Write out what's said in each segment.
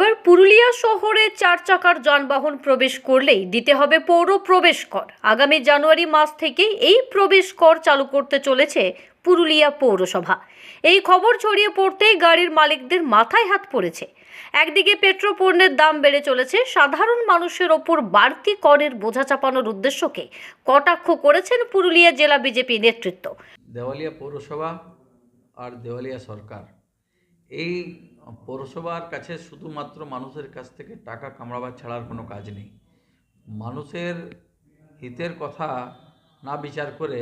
এবার পুরুলিয়া শহরে চার চাকার যানবাহন প্রবেশ করলেই দিতে হবে পৌর প্রবেশ কর। আগামী জানুয়ারি মাস থেকে এই প্রবেশ কর চালু করতে চলেছে পুরুলিয়া পৌরসভা। এই খবর ছড়িয়ে পড়তেই গাড়ির মালিকদের মাথায় হাত পড়েছে। একদিকে পেট্রো পণ্যের দাম বেড়ে চলেছে, সাধারণ মানুষের ওপর বাড়তি করের বোঝা চাপানোর উদ্দেশ্যকে কটাক্ষ করেছেন পুরুলিয়া জেলা বিজেপি নেতৃত্ব। দেওয়ালিয়া পৌরসভা আর দেওয়ালিয়া সরকার। এই পৌরসভার কাছে শুধুমাত্র মানুষের কাছ থেকে টাকা কামড়াবার ছাড়ার কোনো কাজ নেই। মানুষের হিতের কথা না বিচার করে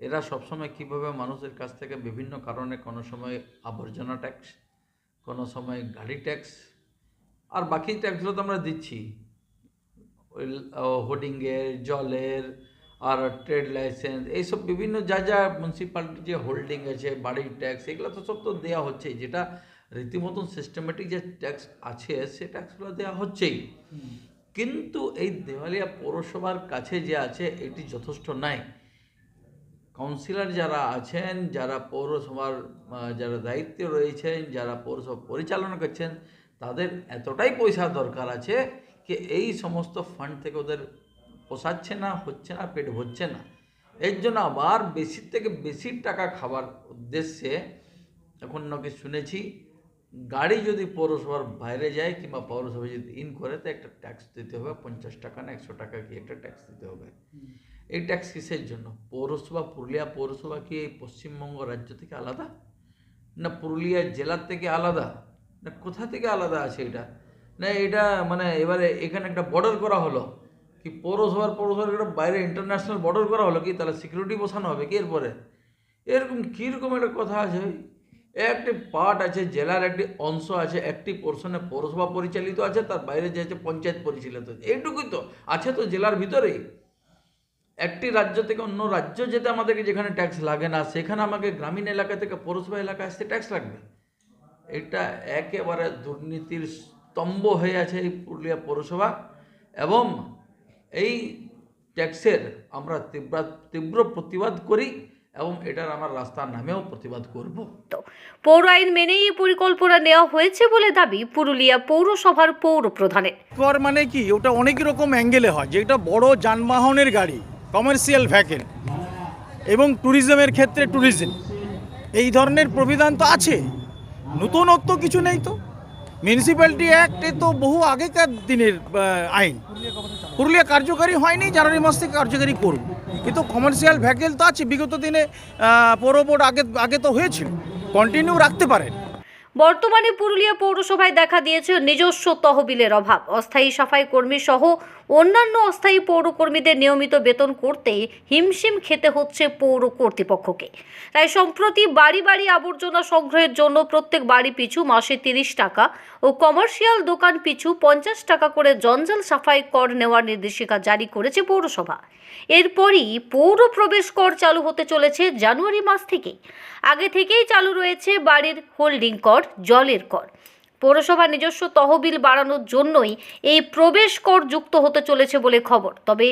এরা সবসময় কীভাবে মানুষের কাছ থেকে বিভিন্ন কারণে কোনো সময় আবর্জনা ট্যাক্স, কোনো সময় গাড়ি ট্যাক্স আর বাকি ট্যাক্সগুলো তো আমরা দিচ্ছি। হোর্ডিংয়ের, জলের আর ট্রেড লাইসেন্স, এইসব বিভিন্ন যা যা মিউনিসিপ্যালিটি যে হোল্ডিং আছে, বাড়ির ট্যাক্স এগুলো তো সব তো দেওয়া হচ্ছেই। যেটা রীতিমতন সিস্টেমেটিক যে ট্যাক্স আছে, সে ট্যাক্সগুলো দেওয়া হচ্ছেই। কিন্তু এই দেওয়ালিয়া পৌরসভার কাছে যে আছে, এটি যথেষ্ট নাই। কাউন্সিলর যারা আছেন, যারা পৌরসভার যারা দায়িত্বে রয়েছেন, যারা পৌরসভা পরিচালনা করছেন, তাদের এতটাই পয়সা দরকার আছে কি এই সমস্ত ফান্ড থেকে ওদের পোষাচ্ছে না হচ্ছে না পেট ভরছে না। এর জন্য আবার বেশির থেকে বেশি টাকা খাবার উদ্দেশ্যে এখন নাকি শুনেছি গাড়ি যদি পৌরসভার বাইরে যায় কিংবা পৌরসভা যদি ইন করে তো একটা ট্যাক্স দিতে হবে পঞ্চাশ টাকা না একশো টাকা কি একটা ট্যাক্স দিতে হবে। এই ট্যাক্স কিসের জন্য? পৌরসভা পুরুলিয়া পৌরসভা কি এই পশ্চিমবঙ্গ রাজ্য থেকে আলাদা? না পুরুলিয়া জেলার থেকে আলাদা? না কোথা থেকে আলাদা আছে এটা? না এটা মানে এবারে এখানে একটা বর্ডার করা হলো। কি পৌরসভার পৌরসভার বাইরে ইন্টারন্যাশনাল বর্ডার করা হলো কি? তাহলে সিকিউরিটি বসানো হবে কি এরপরে? এরকম কীরকম একটা কথা আছে একটি পার্ট আছে, জেলার একটি অংশ আছে, একটি পোর্শনে পৌরসভা পরিচালিত আছে, তার বাইরে যে আছে পঞ্চায়েত পরিচালিত এইটুকুই তো আছে তো জেলার ভিতরেই। একটি রাজ্য থেকে অন্য রাজ্য যেতে আমাদেরকে যেখানে ট্যাক্স লাগে না, সেখানে আমাকে গ্রামীণ এলাকা থেকে পৌরসভা এলাকায় আসতে ট্যাক্স লাগবে। এটা একেবারে দুর্নীতির স্তম্ভ হয়ে আছে এই পুরুলিয়া পৌরসভা। এবং এই ট্যাক্সের আমরা তীব্র তীব্র প্রতিবাদ করি এবং এটার আমার রাস্তার নামেও প্রতিবাদ করব। পৌর আইন মেনেই এই পরিকল্পনা নেওয়া হয়েছে বলে দাবি পুরুলিয়া পৌরসভার পৌর প্রধানের। কর মানে কি? ওটা অনেক রকম অ্যাঙ্গেলে হয়। যেটা বড় যানবাহনের গাড়ি কমার্শিয়াল ভ্যাকেল এবং ট্যুরিজমের ক্ষেত্রে ট্যুরিজম এই ধরনের প্রবিধান তো আছে। নতুনত্ব কিছু নেই তো? মিউনিসিপ্যালিটি অ্যাক্ট তো বহু আগেকার দিনের আইন। পুরুলিয়া কার্যকারী হয়নি, জানুয়ারি মাস থেকে কার্যকারী করুন। কিন্তু কমার্শিয়াল ভ্যাকেল তো আছে, বিগত দিনে পৌরবোর্ড পৌর বোর্ড আগে আগে তো হয়েছিল। কন্টিনিউ রাখতে পারেন। বর্তমানে পুরুলিয়া পৌরসভায় দেখা দিয়েছে নিজস্ব তহবিলের অভাব। অস্থায়ী সাফাই কর্মী সহ অন্যান্য অস্থায়ী পৌরকর্মীদের নিয়মিত বেতন করতে হিমশিম খেতে হচ্ছে পৌর কর্তৃপক্ষকে। তাই সম্প্রতি বাড়ি বাড়ি আবর্জনা সংগ্রহের জন্য প্রত্যেক বাড়ি পিছু মাসে তিরিশ টাকা ও কমার্শিয়াল দোকান পিছু পঞ্চাশ টাকা করে জঞ্জাল সাফাই কর নেওয়ার নির্দেশিকা জারি করেছে পৌরসভা। এরপরই পৌর প্রবেশ কর চালু হতে চলেছে জানুয়ারি মাস থেকে আগে থেকেই চালু রয়েছে বাড়ির হোল্ডিং কর, জলের কর। পৌরসভার নিজস্ব তহবিল বাড়ানোর জন্যই এই প্রবেশ কর যুক্ত হতে চলেছে বলে খবর। তবে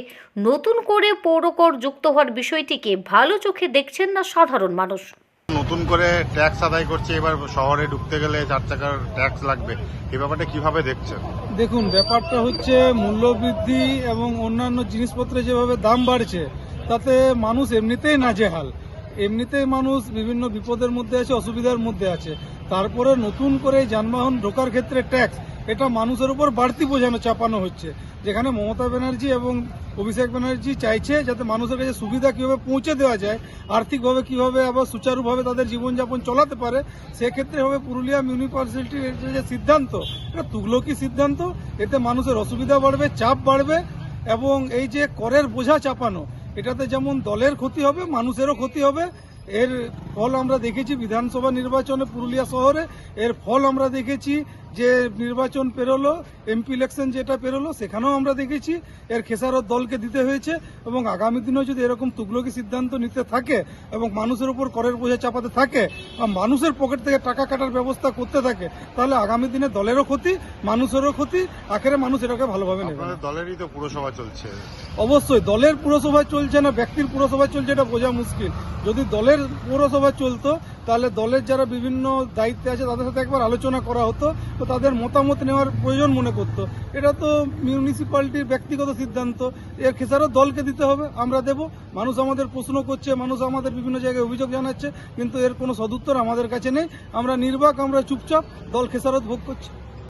নতুন করে পৌর কর যুক্ত হওয়ার বিষয়টিকে ভালো চোখে দেখছেন না সাধারণ মানুষ। নতুন করে ট্যাক্স আদায় করছে এবার শহরে ঢুকতে গেলে চার চাকার ট্যাক্স লাগবে। এ ব্যাপারটা কীভাবে দেখছেন? দেখুন ব্যাপারটা হচ্ছে মূল্যবৃদ্ধি এবং অন্যান্য জিনিসপত্রের যেভাবে দাম বাড়ছে তাতে মানুষ এমনিতেই নাজেহাল। এমনিতেই মানুষ বিভিন্ন বিপদের মধ্যে আছে, অসুবিধার মধ্যে আছে। তারপরে নতুন করে যানবাহন ঢোকার ক্ষেত্রে ট্যাক্স এটা মানুষের উপর বাড়তি বোঝানো, চাপানো হচ্ছে। যেখানে মমতা ব্যানার্জি এবং অভিষেক ব্যানার্জি চাইছে যাতে মানুষের কাছে সুবিধা কীভাবে পৌঁছে দেওয়া যায়, আর্থিকভাবে কীভাবে আবার সুচারুভাবে তাদের জীবনযাপন চলাতে পারে, সেক্ষেত্রে হবে পুরুলিয়া মিউনিসিপালিটির যে সিদ্ধান্ত, এটা তুগলকি সিদ্ধান্ত। এতে মানুষের অসুবিধা বাড়বে, চাপ বাড়বে এবং এই যে করের বোঝা চাপানো এটাতে যেমন দলের ক্ষতি হবে মানুষেরও ক্ষতি হবে এর ফল আমরা দেখেছি বিধানসভা নির্বাচনে পুরুলিয়া শহরে। এর ফল আমরা দেখেছি যে নির্বাচন পেরোলো এমপি ইলেকশন যেটা পেরোলো সেখানেও আমরা দেখেছি। এর খেসারত দলকে দিতে হয়েছে এবং আগামী দিনেও যদি এরকম তুগলকি সিদ্ধান্ত নিতে থাকে এবং মানুষের উপর করের বোঝা চাপাতে থাকে বা মানুষের পকেট থেকে টাকা কাটার ব্যবস্থা করতে থাকে তাহলে আগামী দিনে দলেরও ক্ষতি মানুষেরও ক্ষতি। আখেরে মানুষ এটাকে ভালোভাবে নেবে। দলেরই তো পুরসভা চলছে। অবশ্যই দলের পুরসভা চলছে না ব্যক্তির পুরসভা চলছে এটা বোঝা মুশকিল। যদি দলের পৌরসভা পৌরসভা চলতো, তাহলে দলের যারা বিভিন্ন দায়িত্বে আছে তাদের সাথে একবার আলোচনা করা হতো তো তাদের মতামত নেওয়ার প্রয়োজন মনে করতো। এটা তো মিউনিসিপ্যালিটির ব্যক্তিগত সিদ্ধান্ত। এর খেসারত দলকে দিতে হবে, আমরা দেব। মানুষ আমাদের প্রশ্ন করছে, মানুষ আমাদের বিভিন্ন জায়গায় অভিযোগ জানাচ্ছে, কিন্তু এর কোনো সদুত্তর আমাদের কাছে নেই। আমরা নির্বাক, আমরা চুপচাপ দল খেসারত ভোগ করছি।